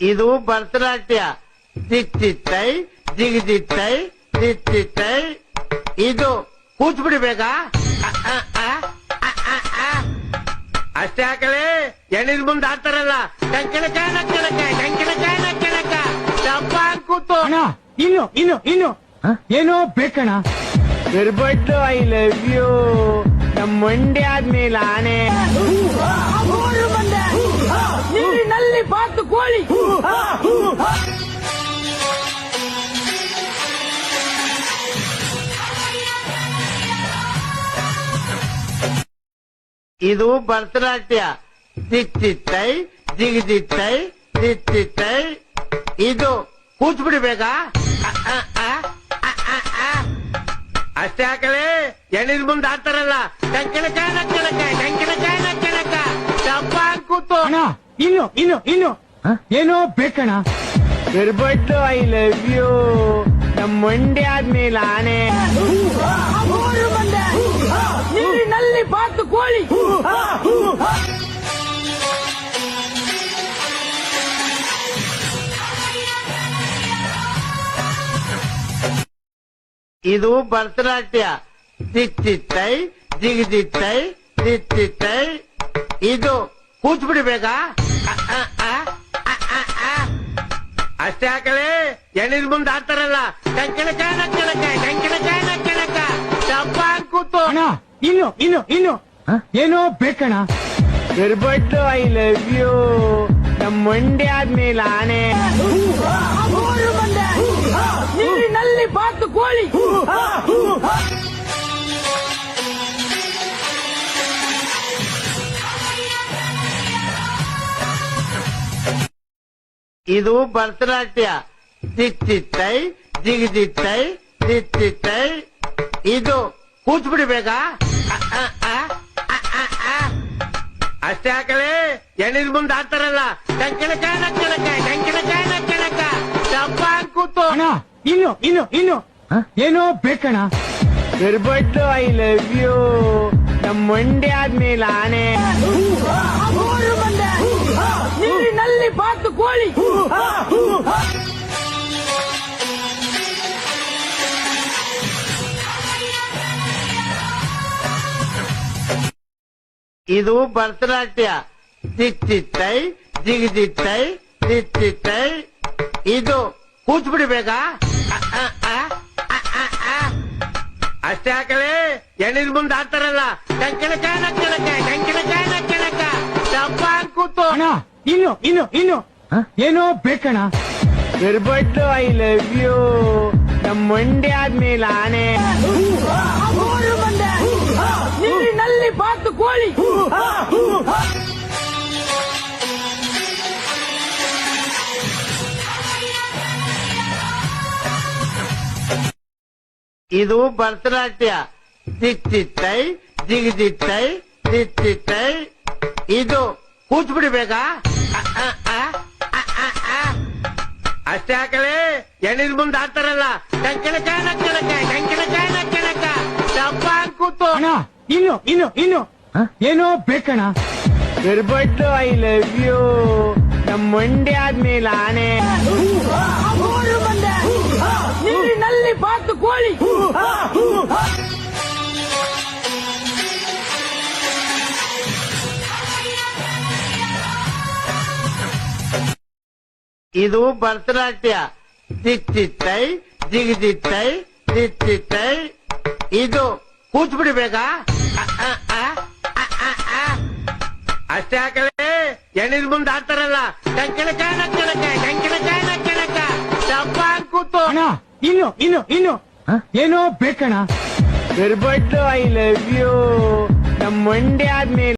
ಇದು ಭರತನಾಟ್ಯ. ಚಿತ್ತಿತ್ತೈ ಜಿಗಿದಿತ್ತೈ ಚಿತ್ತಿತ್ತೈ ಇದು ಕೂತ್ ಬೇಗ ಅ, ಅ, ಅ, ಅ, ಅ, ಅ. ಅಷ್ಟೇ ಹಾಕಲೇ ಎಣ್ಣಿನ ಮುಂದೆ ಹಾಕ್ತಾರಲ್ಲ ಕಂಕಣಕ ನಕ್ಕಣಕ ಕಂಕಣಕ ನಕ್ಕಣಕ. ಡಬ್ಬ ಕೂತು. ಅಣ್ಣ ಇನ್ನು ಇನ್ನು ಇನ್ನು. ಏನೋ ಬೇಕಣ ನಿರ್ಬಟ್ಟು ಐ ಲವ್ ಯು ನಮ್ಮ ಮಂಡ್ಯ ಆದ್ಮೇಲೆ ಆನೆ. ಇದು ಭರತನಾಟ್ಯ. ಚಿತ್ತಿತ್ತೈ ಜಿಗಿದಿತ್ತೈ ತಿತ್ತಿತ್ತೈ. ಇದು ಅ, ಅ. ಅಷ್ಟೇ ಹಾಕಲೇ ಎಣ್ಣಿನ ಮುಂದೆ ಆಡ್ತಾರಲ್ಲ. ಕಂಕಣಕ ನಕ್ಕಣಕ ಕಂಕಣಕ ನಕ್ಕಣಕ ಡಬ್ಬ ಕೂತು. ಇನ್ನು ಇನ್ನು ಇನ್ನು. ಏನೋ ಬೇಕಣ ನಿರ್ಬಟ್ಟು ಐ ಲವ್ ಯು ನಮ್ಮ ಮಂಡ್ಯ ಆದ್ಮೇಲೆ ಆನೆ. ನೀರಿನಲ್ಲಿ ಬಾತು ಕೋಳಿ. ಇದು ಭರತನಾಟ್ಯ. ಚಿತ್ತಿತ್ತೈ ಜಿಗಿದಿತ್ತೈ ಚಿತ್ತಿತ್ತೈ ಇದು ಕೂತ್ಬಿಡ್ಬೇಕಾ. ಅಷ್ಟೇ ಹಾಕಲೆ ಎಣ್ಣಿನ ಮುಂದೆ ಹಾಕ್ತಾರಲ್ಲ ಕಂಕಣಕ ನಕ್ಕಣಕ ಕಂಕಣಕ ನಕ್ಕಣಕ ಡಬ್ಬ ಕೂತು ಅಣ್ಣ ಇನ್ನು ಇನ್ನು ಇನ್ನು ಏನೋ ಬೇಕಣ ನಿರ್ಬಟ್ಟು ಐ ಲವ್ ಯು ನಮ್ಮ ಮಂಡಿ ಆದ್ಮೇಲೆ ಆನೆ ನೀರಿನಲ್ಲಿ ಬಾತು ಕೋಳಿ ಇದು ಭರತನಾಟ್ಯ. ಚಿತ್ತಿತ್ತೈ ಜಿಗಿದಿತ್ತೈ ತಿತ್ತಿತ್ತೈ. ಇದು ಕೂತ್ ಬೇಗ ಅ, ಅ, ಅ, ಅ, ಅ, ಅ. ಅಷ್ಟೇ ಹಾಕಲೇ? ಎಣ್ಣಿನ ಮುಂದೆ ಹಾಕ್ತಾರಲ್ಲ ಕಂಕಣಕ ನಕ್ಕಣಕ ಕಂಕಣಕ ನಕ್ಕಣಕ ಡಬ್ಬ ಕೂತು. ಅಣ್ಣ ಇನ್ನು ಇನ್ನು ಇನ್ನು. ಏನೋ ಬೇಕಣ ಇರ್ಬಟ್ಟು ಐ ಲವ್ ಯು ನಮ್ಮ ಮಂಡ್ಯ ಆದ್ಮೇಲೆ ಆನೆ. ನೀರಿನಲ್ಲಿ ಬಾತು ಕೋಳಿ. ಇದು ಭರತನಾಟ್ಯ. ಚಿತ್ತಿತ್ತೈ ಜಿಗಿದಿತ್ತೈ ಚಿತ್ತಿತ್ತೈ ಇದು ಕೂತ್ ಅ. ಅಷ್ಟೇ ಹಾಕಲೇ ಎಣ್ಣಿನ ಮುಂದೆ ಹಾಕ್ತಾರಲ್ಲ ಕಂಕಣಕ ನಕ್ಕಣಕ ಕಂಕಣಕ ನಕ್ಕಣಕ ಡಬ್ಬ ಕೂತು. ಇನ್ನು ಇನ್ನು ಇನ್ನು. ಏನೋ ಬೇಕಣ. ನಿರ್ಬಟ್ಟು ಐ ಲವ್ ಯು ನಮ್ ಮಂಡ್ಯ ಆದ್ಮೇಲೆ ಆನೆ. ನೀರಿನಲ್ಲಿ ಬಾತು ಕೋಳಿ. ಇದು ಭರತನಾಟ್ಯ. ಚಿತ್ತಿತ್ತೈ ಜಿಗಿದಿತ್ತೈ ಚಿತ್ತಿತ್ತೈ ಇದು ಕೂತ್ಬಿಡ್ಬೇಕಾ. ಅಷ್ಟೇ ಹಾಕಲೇ ಎಣ್ಣಿನ ಮುಂದೆ ಹಾಕ್ತಾರಲ್ಲ ಕಂಕಣಕ ನಕ್ಕಣಕ ಕಂಕಣಕ ನಕ್ಕಣಕ ಡಬ್ಬ ಕೂತು ಅಣ್ಣ ಇನ್ನು ಇನ್ನು ಇನ್ನು ಏನೋ ಬೇಕಣ್ಣ ನಿರ್ಬಟ್ಟು ಐ ಲವ್ ಯು ನಮ್ಮ ಮಂಡ್ಯ ಆದ್ಮೇಲೆ ಆನೆ ನೀರಿನಲ್ಲಿ ಬಾತು ಕೋಳಿ ಇದು ಭರತನಾಟ್ಯ. ಚಿತ್ತಿತ್ತೈ ಜಿಗಿದಿತ್ತೈ ಚಿತ್ತಿತ್ತೈ ಇದು ಕೂತ್ಬಿಡಿ ಬೇಗ ಅ, ಅ, ಅ, ಅ, ಅ, ಅ. ಅಷ್ಟೇ ಹಾಕಲೇ ಎಣ್ಣಿನ ಮುಂದೆ ಹಾಕ್ತಾರಲ್ಲ ಕಂಕಣಕ ನಕ್ಕಣಕ ಕಂಕಣಕ ನಕ್ಕಣಕ ಡಬ್ಬ ಕೂತು. ಅಣ್ಣ ಇನ್ನು ಇನ್ನು ಇನ್ನು. ಏನೋ ಬೇಕಣ್ಣ. ನಿರ್ಬಟ್ಟು ಐ ಲವ್ ಯು ನಮ್ಮ ಮಂಡ್ಯ ಆದ್ಮೇಲೆ